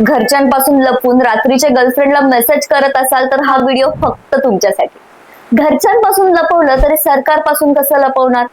घरच्यांपासून लपून रात्रीच्या गर्लफ्रेंडला मेसेज करत असाल तर हा व्हिडिओ फक्त तुमच्यासाठी. घरच्यांपासून लपवलं तरी सरकारपासून कसं लपवणार?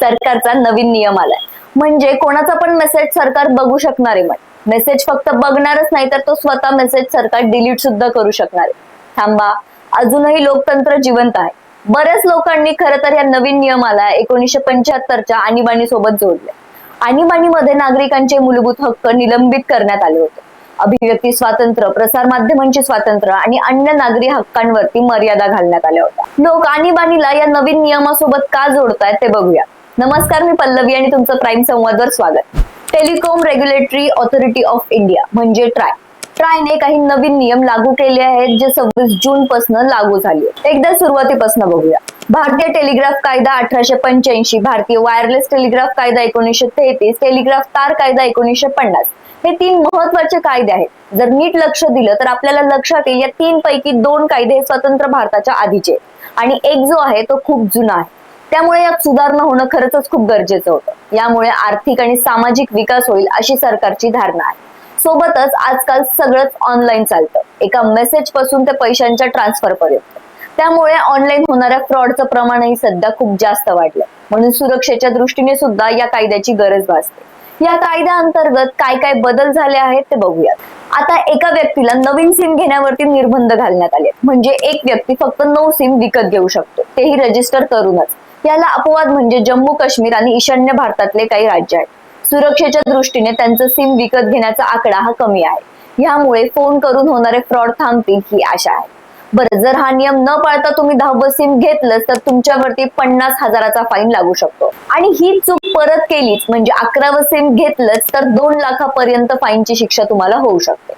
सरकारचा नवीन नियम आलाय. म्हणजे कोणाचा पण मेसेज सरकार बघू शकणार आहे मग मेसेज फक्त बघणारच नाही तर तो स्वतः मेसेज सरकार डिलीट सुद्धा करू शकणार आहे. थांबा. अजूनही लोकतंत्र जिवंत आहे. बऱ्याच लोकांनी खरं तर या नवीन नियमाला एकोणीसशे पंच्याहत्तरच्या आणीबाणी सोबत जोडले आणीबाणीमध्ये नागरिकांचे मूलभूत हक्क निलंबित करण्यात आले होते. अभिव्यक्ती स्वातंत्र्य प्रसार माध्यमांचे स्वातंत्र्य आणि अन्य नागरी हक्कांवरती मर्यादा घालण्यात आल्या होत्या. लोक आणीबाणीला या नवीन नियमासोबत का जोडतायत ते बघूया. नमस्कार मी पल्लवी आणि तुमचं प्राईम संवादवर स्वागत. Telecom regulatory authority of India म्हणजे ट्राय. ट्रायने काही नवीन नियम लागू केले आहेत जे सव्वीस जून पासून लागू झाले एकदा सुरुवातीपासून बघूया. भारतीय टेलिग्राफ कायदा अठराशे पंच्याऐंशी भारतीय वायरलेस टेलिग्राफ कायदा एकोणीसशे तेहतीस टेलिग्राफ तार कायदा एकोणीसशे पन्नास. हे तीन महत्त्वाचे कायदे आहेत. जर नीट लक्ष दिलं तर आपल्याला लक्षात येईल या तीन पैकी दोन कायदे हे स्वतंत्र भारताच्या आधीचे आणि एक जो आहे तो खूप जुना आहे. त्यामुळे यात सुधारणा होणं खरंच खूप गरजेचं होतं. यामुळे आर्थिक आणि सामाजिक विकास होईल अशी सरकारची धारणा आहे. सोबतच आजकाल सगळंच ऑनलाईन चालतं. एका मेसेजपासून ते पैशांच्या ट्रान्सफर पर्यंत. त्यामुळे ऑनलाईन होणाऱ्या फ्रॉडचं प्रमाणही सध्या खूप जास्त वाढलं म्हणून सुरक्षेच्या दृष्टीने सुद्धा या कायद्याची गरज भासते. या कायद्याअंतर्गत काय काय बदल झाले आहेत ते बघूयात. आता एका व्यक्तीला नवीन सिम घेण्यावरती निर्बंध घालण्यात आले. म्हणजे एक व्यक्ती फक्त नऊ सिम विकत घेऊ शकतो. तेही रजिस्टर करूनच. याला अपवाद म्हणजे जम्मू काश्मीर आणि ईशान्य भारतातले काही राज्य आहेत. सुरक्षेच्या दृष्टीने त्यांचं सिम विकत घेण्याचा आकडा हा कमी आहे. यामुळे फोन करून होणारे फ्रॉड थांबतील ही आशा आहे. बरं जर हा नियम न पाळता तुम्ही दहावं सिम घेतलं तर तुमच्यावरती पन्नास हजाराचा फाईन लागू शकतो. आणि ही चूक परत केलीच म्हणजे अकरावं सिम घेतलंच तर दोन लाखापर्यंत फाईनची शिक्षा तुम्हाला होऊ शकते.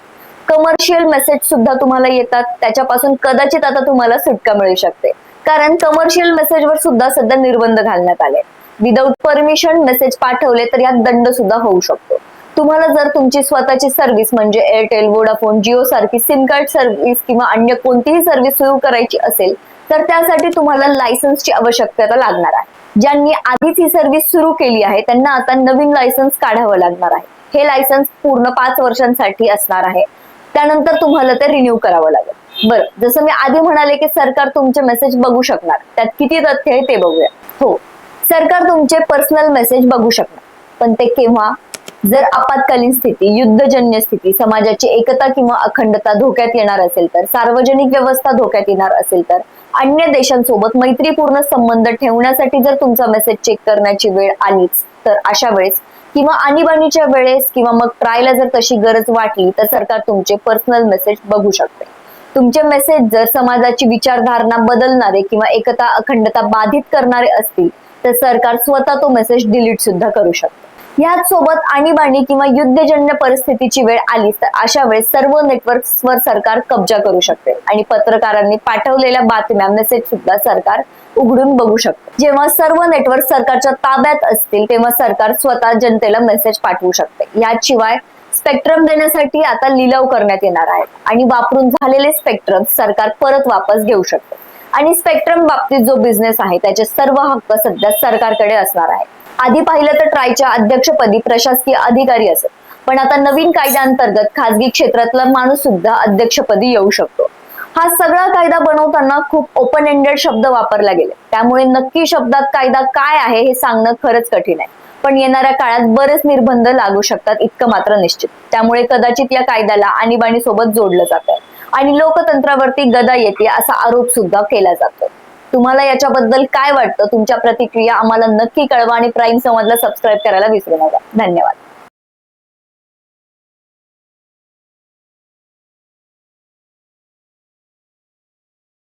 कमर्शियल मेसेज सुद्धा तुम्हाला येतात त्याच्यापासून कदाचित आता तुम्हाला सुटका मिळू शकते. कारण कमर्शियल मेसेजवर सुद्धा सध्या निर्बंध घालण्यात आले. विदाऊट परमिशन मेसेज पाठवले तर यात दंड सुद्धा होऊ शकतो. तुम्हाला जर तुमची स्वतःची सर्व्हिस म्हणजे एअरटेल वोडाफोन जिओ सारखी सिम कार्ड सर्व्हिस किंवा अन्य कोणतीही सर्व्हिस सुरू करायची असेल तर त्यासाठी तुम्हाला लायसन्सची आवश्यकता लागणार आहे. ज्यांनी आधीच ही सर्व्हिस सुरू केली आहे त्यांना आता नवीन लायसन्स काढावं लागणार आहे. हे लायसन्स पूर्ण पाच वर्षांसाठी असणार आहे. त्यानंतर तुम्हाला ते रिन्यू करावं लागेल. बरं जसं मी आधी म्हणाले की सरकार तुमचे मेसेज बघू शकणार. त्यात किती तथ्य आहे ते बघूया. हो सरकार तुमचे पर्सनल मेसेज बघू शकणार. पण ते केव्हा? जर आपत्कालीन स्थिती युद्धजन्य स्थिती समाजाची एकता किंवा अखंडता धोक्यात येणार असेल तर सार्वजनिक व्यवस्था धोक्यात येणार असेल तर अन्य देशांसोबत मैत्रीपूर्ण संबंध ठेवण्यासाठी जर तुमचा मेसेज चेक करण्याची वेळ आलीच तर अशा वेळेस किंवा आणीबाणीच्या वेळेस किंवा मग ट्रायला जर तशी गरज वाटली तर सरकार तुमचे पर्सनल मेसेज बघू शकते. तुमचे मेसेज जर समाजाची विचारधारणा बदलणारे किंवा एकता अखंडता बाधित करणारे असतील तर सरकार स्वतः तो मेसेज डिलीट सुद्धा करू शकते. याच सोबत आणीबाणी किंवा युद्धजन्य परिस्थितीची वेळ आली तर अशा वेळेस सर्व नेटवर्क्सवर सरकार कब्जा करू शकते. आणि पत्रकारांनी पाठवलेल्या बातम्या मेसेज सुद्धा सरकार उघडून बघू शकते. जेव्हा सर्व नेटवर्क सरकारच्या ताब्यात असतील तेव्हा सरकार स्वतः जनतेला मेसेज पाठवू शकते. याशिवाय स्पेक्ट्रम देण्यासाठी आता लिलाव करण्यात येणार आहे. आणि वापरून झालेले स्पेक्ट्रम सरकार परत वापस घेऊ शकते. आणि स्पेक्ट्रम बाबतीत जो बिझनेस आहे त्याचे सर्व हक्क सध्या सरकारकडे असणार आहे आधी पाहिलं तर ट्रायच्या अध्यक्षपदी प्रशासकीय अधिकारी असेल पण आता नवीन कायद्याअंतर्गत खासगी क्षेत्रातला माणूस सुद्धा अध्यक्षपदी येऊ शकतो. हा सगळा कायदा बनवताना खूप ओपन एंडेड शब्द वापरला गेले. त्यामुळे नक्की शब्दात कायदा काय आहे हे सांगणं खरंच कठीण आहे. पण येणाऱ्या काळात बरेच निर्बंध लागू शकतात इतकं मात्र निश्चित. त्यामुळे कदाचित या कायद्याला आणीबाणी सोबत जोडलं जात आहे आणि लोकतंत्रावरती गदा येते असा आरोप सुद्धा केला जातो. तुम्हाला याच्याबद्दल काय वाटतं? तुमच्या प्रतिक्रिया आम्हाला नक्की कळवा आणि प्राईम संवादला सबस्क्राईब करायला विसरू नका. धन्यवाद.